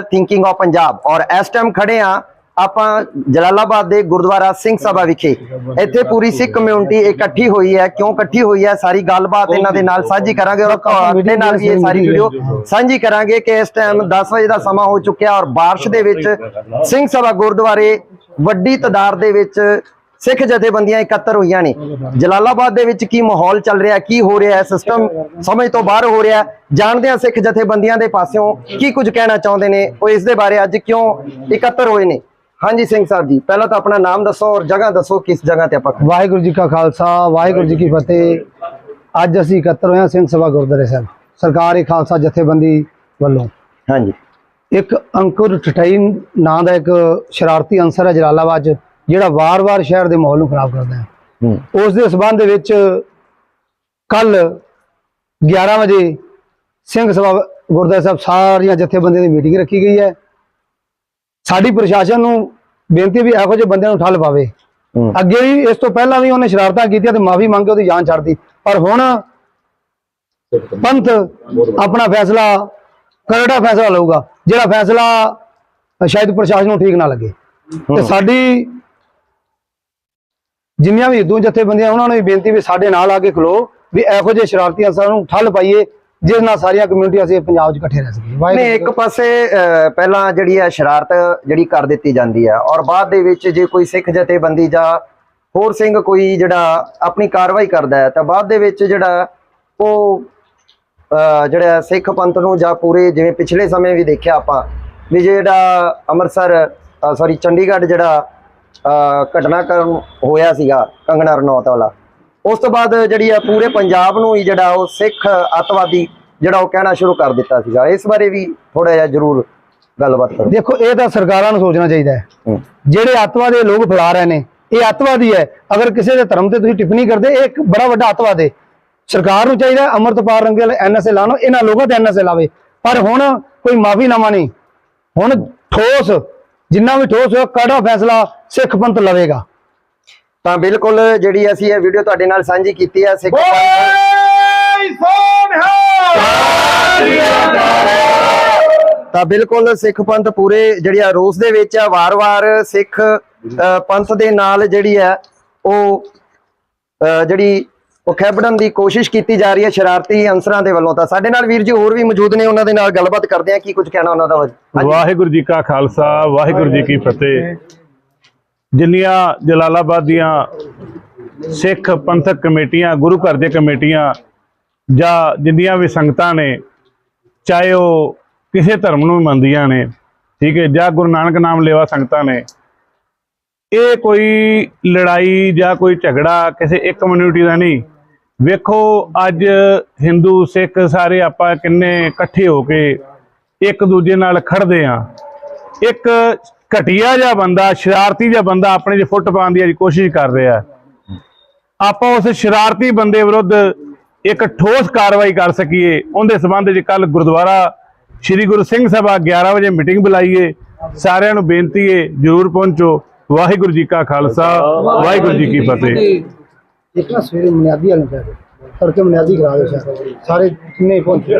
Thinking of Punjab ਔਰ ਇਸ time ਖੜੇ ਆ ਆਪਾਂ ਜਲਾਲਾਬਾਦ ਦੇ ਗੁਰਦੁਆਰਾ ਸਿੰਘ ਸਭਾ ਵਿਖੇ। ਇੱਥੇ ਪੂਰੀ ਸਿੱਖ ਕਮਿਊਨਿਟੀ ਇਕੱਠੀ ਹੋਈ ਹੈ। ਕਿਉਂ ਇਕੱਠੀ ਹੋਈ ਹੈ? ਸਾਰੀ ਗੱਲਬਾਤ ਇਹਨਾਂ ਦੇ ਨਾਲ ਸਾਂਝੀ ਕਰਾਂਗੇ ਔਰ ਤੁਹਾਡੇ ਨਾਲ ਵੀ ਇਹ ਸਾਰੀ ਵੀਡੀਓ ਸਾਂਝੀ ਕਰਾਂਗੇ ਕਿ ਇਸ ਟਾਈਮ 10 ਵਜੇ ਦਾ ਸਮਾਂ ਹੋ ਚੁੱਕਿਆ ਔਰ ਬਾਰਿਸ਼ ਦੇ ਵਿੱਚ ਸਿੰਘ ਸਭਾ ਗੁਰਦੁਆਰੇ ਵੱਡੀ ਤਾਦਾਦ ਦੇ ਵਿੱਚ ਸਿੱਖ ਜਥੇਬੰਦੀਆਂ ਇਕੱਤਰ ਹੋਈਆਂ ਨੇ। ਜਲਾਲਾਬਾਦ ਦੇ ਵਿੱਚ ਕੀ ਮਾਹੌਲ ਚੱਲ ਰਿਹਾ ਕੀ ਹੋ ਰਿਹਾ ਹੈ? ਸਿਸਟਮ ਸਮਝ ਤੋਂ ਬਾਹਰ ਹੋ ਰਿਹਾ। ਜਾਣਦੇ ਹਾਂ ਸਿੱਖ ਜਥੇਬੰਦੀਆਂ ਦੇ ਪਾਸਿਓਂ ਕੀ ਕੁਝ ਕਹਿਣਾ ਚਾਹੁੰਦੇ ਨੇ। ਉਹ ਇਸ ਦੇ ਬਾਰੇ ਅੱਜ ਕਿਉਂ ਇਕੱਤਰ ਹੋਏ ਨੇ? ਹਾਂਜੀ ਸਿੰਘ ਸਾਹਿਬ ਜੀ ਪਹਿਲਾਂ ਤਾਂ ਆਪਣਾ ਨਾਮ ਦੱਸੋ ਔਰ ਜਗ੍ਹਾ ਦੱਸੋ ਕਿਸ ਜਗ੍ਹਾ ਤੇ ਆਪਾਂ ਵਾਹਿਗੁਰੂ ਜੀ ਕਾ ਖਾਲਸਾ ਵਾਹਿਗੁਰੂ ਜੀ ਕੀ ਫਤਿਹ। ਅੱਜ ਅਸੀਂ ਇਕੱਤਰ ਹੋਏ ਹਾਂ ਸਿੰਘ ਸਭਾ ਗੁਰਦੁਆਰੇ ਸਾਹਿਬ ਸਰਕਾਰ ਖਾਲਸਾ ਜਥੇਬੰਦੀ ਵੱਲੋਂ। ਹਾਂਜੀ। ਇੱਕ ਅੰਕੁਰ ਠਠਈ ਨਾਂ ਦਾ ਇੱਕ ਸ਼ਰਾਰਤੀ ਅੰਸਰ ਹੈ ਜਲਾਲਾਬਾਦ 'ਚ। ਜਿਹੜਾ ਵਾਰ-ਵਾਰ ਸ਼ਹਿਰ ਦੇ ਮਾਹੌਲ ਨੂੰ ਖਰਾਬ ਕਰਦਾ ਹੈ। ਉਸ ਦੇ ਸਬੰਧ ਦੇ ਵਿੱਚ ਕੱਲ 11 ਵਜੇ ਸਿੰਘ ਸਭਾ ਗੁਰਦੁਆਰਾ ਸਾਹਿਬ ਸਾਰੀਆਂ ਜਥੇਬੰਦੀਆਂ ਦੀ ਮੀਟਿੰਗ ਰੱਖੀ ਗਈ ਹੈ। ਸਾਡੀ ਪ੍ਰਸ਼ਾਸਨ ਨੂੰ ਬੇਨਤੀ ਵੀ ਇਹੋ ਜਿਹੇ ਬੰਦਿਆਂ ਨੂੰ ਠੱਲ ਪਾਵੇ। ਅੱਗੇ ਵੀ ਇਸ ਤੋਂ ਪਹਿਲਾਂ ਵੀ ਉਹਨੇ ਸ਼ਰਾਰਤਾਂ ਕੀਤੀਆਂ ਤੇ ਮਾਫੀ ਮੰਗ ਕੇ ਉਹਦੀ ਜਾਨ ਛੱਡਦੀ ਪਰ ਹੁਣ ਪੰਥ ਆਪਣਾ ਫੈਸਲਾ ਕਰੜਾ ਫੈਸਲਾ ਲਊਗਾ ਜਿਹੜਾ ਫੈਸਲਾ ਸ਼ਾਇਦ ਪ੍ਰਸ਼ਾਸਨ ਨੂੰ ਠੀਕ ਨਾ ਲੱਗੇ। ਤੇ ਸਾਡੀ ਜਿੰਨੀਆਂ ਵੀ ਹਿੰਦੂ ਜਥੇਬੰਦੀਆਂ ਉਹਨਾਂ ਨੂੰ ਵੀ ਬੇਨਤੀ ਵੀ ਸਾਡੇ ਨਾਲ ਆ ਕੇ ਖਲੋ ਵੀ ਇਹੋ ਜਿਹੇ ਸ਼ਰਾਰਤੀ ਅਨਸਰਾਂ ਨੂੰ ਠੱਲ ਪਾਈਏ ਜਿਸ ਨਾਲ ਸਾਰੀਆਂ ਕਮਿਊਨਿਟੀਆਂ ਅਸੀਂ ਪੰਜਾਬ 'ਚ ਇਕੱਠੇ ਰਹਿ ਸਕੀਏ। ਨਹੀਂ ਇੱਕ ਪਾਸੇ ਪਹਿਲਾਂ ਜਿਹੜੀ ਹੈ ਸ਼ਰਾਰਤ ਜਿਹੜੀ ਕਰ ਦਿੱਤੀ ਜਾਂਦੀ ਹੈ ਔਰ ਬਾਅਦ ਦੇ ਵਿੱਚ ਜੇ ਕੋਈ ਸਿੱਖ ਜਥੇਬੰਦੀ ਜਾਂ ਹੋਰ ਸਿੰਘ ਕੋਈ ਜਿਹੜਾ ਆਪਣੀ ਕਾਰਵਾਈ ਕਰਦਾ ਹੈ ਤਾਂ ਬਾਅਦ ਦੇ ਵਿੱਚ ਜਿਹੜਾ ਉਹ ਜਿਹੜਾ ਸਿੱਖ ਪੰਥ ਨੂੰ ਜਾਂ ਪੂਰੇ ਜਿਵੇਂ ਪਿਛਲੇ ਸਮੇਂ ਵੀ ਦੇਖਿਆ ਆਪਾਂ ਵੀ ਜਿਹੜਾ ਅੰਮ੍ਰਿਤਸਰ ਸੌਰੀ ਚੰਡੀਗੜ੍ਹ ਜਿਹੜਾ ਘਟਨਾਕ੍ਰਮ ਹੋਇਆ ਸੀਗਾ ਕੰਗਣਾ ਰਣੌਤ ਵਾਲਾ। ਉਸ ਤੋਂ ਬਾਅਦ ਜਿਹੜੀ ਆ ਪੂਰੇ ਪੰਜਾਬ ਨੂੰ ਹੀ ਜਿਹੜਾ ਉਹ ਸਿੱਖ ਅੱਤਵਾਦੀ ਜਿਹੜਾ ਉਹ ਕਹਿਣਾ ਸ਼ੁਰੂ ਕਰ ਦਿੱਤਾ ਸੀਗਾ। ਇਸ ਬਾਰੇ ਵੀ ਥੋੜਾ ਜਿਹਾ ਜ਼ਰੂਰ ਗੱਲਬਾਤ ਕਰੋ। ਦੇਖੋ ਇਹ ਤਾਂ ਸਰਕਾਰਾਂ ਨੂੰ ਸੋਚਣਾ ਚਾਹੀਦਾ ਹੈ। ਜਿਹੜੇ ਅੱਤਵਾਦ ਲੋਕ ਫੈਲਾ ਰਹੇ ਨੇ ਇਹ ਅੱਤਵਾਦੀ ਹੈ। ਅਗਰ ਕਿਸੇ ਦੇ ਧਰਮ ਤੇ ਤੁਸੀਂ ਟਿੱਪਣੀ ਕਰਦੇ ਇਹ ਇੱਕ ਬੜਾ ਵੱਡਾ ਅੱਤਵਾਦ ਹੈ। ਸਰਕਾਰ ਨੂੰ ਚਾਹੀਦਾ ਅੰਮ੍ਰਿਤਪਾਲ ਰੰਗੇਲ ਐਨਐਸਏ ਲਾਣੋ ਇਹਨਾਂ ਲੋਕਾਂ ਤੇ ਐਨਐਸਏ ਲਾਵੇ। ਪਰ ਹੁਣ ਕੋਈ ਮਾਫੀਨਾਮਾ ਨਹੀਂ। ਹੁਣ ਠੋਸ ਜਿੰਨਾ ਵੀ ਠੋਸ ਹੋਇਆ ਕੜਾ ਫੈਸਲਾ ਸਿੱਖ ਪੰਥ ਲਵੇਗਾ? ਤਾਂ ਬਿਲਕੁਲ ਜਿਹੜੀ ਅਸੀਂ ਇਹ ਵੀਡੀਓ ਤੁਹਾਡੇ ਨਾਲ ਸਾਂਝੀ ਕੀਤੀ ਹੈ ਸਿੱਖ ਪੰਥ ਤਾਂ ਬਿਲਕੁਲ ਸਿੱਖ ਪੰਥ ਪੂਰੇ ਜਿਹੜੀ ਆ ਰੋਸ ਦੇ ਵਿੱਚ ਆ ਵਾਰ-ਵਾਰ ਸਿੱਖ ਪੰਥ ਦੇ ਨਾਲ ਜਿਹੜੀ ਹੈ ਉਹ ਜਿਹੜੀ ਉਹ ਖੈਬੜਨ ਦੀ ਕੋਸ਼ਿਸ਼ ਕੀਤੀ ਜਾ ਰਹੀ ਹੈ ਸ਼ਰਾਰਤੀ ਅੰਸਰਾਂ ਦੇ ਵੱਲੋਂ ਤਾਂ। ਸਾਡੇ ਨਾਲ ਵੀਰ ਜੀ ਹੋਰ ਵੀ ਮੌਜੂਦ ਨੇ ਉਹਨਾਂ ਦੇ ਨਾਲ ਗੱਲਬਾਤ ਕਰਦੇ ਆ ਕੀ ਕੁਝ ਕਹਿਣਾ ਉਹਨਾਂ ਦਾ? ਵਾਹਿਗੁਰੂ ਜੀ ਕਾ ਖਾਲਸਾ ਵਾਹਿਗੁਰੂ ਜੀ ਕੀ ਫਤਿਹ। ਜਿੰਨੀਆਂ ਜਲਾਲਾਬਾਦ ਦੀਆਂ ਸਿੱਖ ਪੰਥਕ ਕਮੇਟੀਆਂ ਗੁਰੂ ਘਰ ਦੀਆਂ ਕਮੇਟੀਆਂ ਜਾਂ ਜਿੰਨੀਆਂ ਵੀ ਸੰਗਤਾਂ ਨੇ ਚਾਹੇ ਉਹ ਕਿਸੇ ਧਰਮ ਨੂੰ ਮੰਨਦੀਆਂ ਨੇ ਠੀਕ ਹੈ ਜਾਂ ਗੁਰੂ ਨਾਨਕ ਨਾਮ ਲੈਵਾ ਸੰਗਤਾਂ ਨੇ ਇਹ ਕੋਈ ਲੜਾਈ ਜਾਂ ਕੋਈ ਝਗੜਾ ਕਿਸੇ ਇੱਕ ਕਮਿਊਨਿਟੀ ਦਾ ਨਹੀਂ। ਵੇਖੋ, ਅੱਜ ਹਿੰਦੂ ਸਿੱਖ ਸਾਰੇ ਆਪਾਂ ਕਿੰਨੇ ਇਕੱਠੇ ਹੋ ਕੇ ਇੱਕ ਦੂਜੇ ਨਾਲ ਖੜਦੇ ਆ ਇੱਕ ਘਟੀਆ ਜਿਹਾ ਬੰਦਾ, ਸ਼ਰਾਰਤੀ ਜਿਹਾ ਬੰਦਾ ਆਪਣੇ 'ਚ ਫੁੱਟ ਪਾਉਣ ਦੀ ਅੱਜ ਕੋਸ਼ਿਸ਼ ਕਰ ਰਿਹਾ ਆਪਾਂ ਉਸ ਸ਼ਰਾਰਤੀ ਬੰਦੇ ਵਿਰੁੱਧ ਇੱਕ ਠੋਸ ਕਾਰਵਾਈ ਕਰ ਸਕੀਏ। ਉਹਦੇ ਸਬੰਧ ਵਿੱਚ ਕੱਲ ਗੁਰਦੁਆਰਾ ਸ੍ਰੀ ਗੁਰੂ ਸਿੰਘ ਸਭਾ 11 ਵਜੇ ਮੀਟਿੰਗ ਬੁਲਾਈਏ। ਸਾਰਿਆਂ ਨੂੰ ਬੇਨਤੀ ਹੈ, ਜਰੂਰ ਪਹੁੰਚੋ। ਵਾਹਿਗੁਰੂ ਜੀ ਕਾ ਖਾਲਸਾ, ਵਾਹਿਗੁਰੂ ਜੀ ਕੀ ਫਤਿਹ। ਇੱਕ ਨਾ ਸਵੇਰੇ ਮਨਿਆਦੀ ਵਾਲੇ ਪੈ ਤੜਕੇ ਮਨਿਆਦੀ ਕਰਾ ਦਿਓ ਸਾਰੇ ਜਿੰਨੇ ਪਹੁੰਚੇ।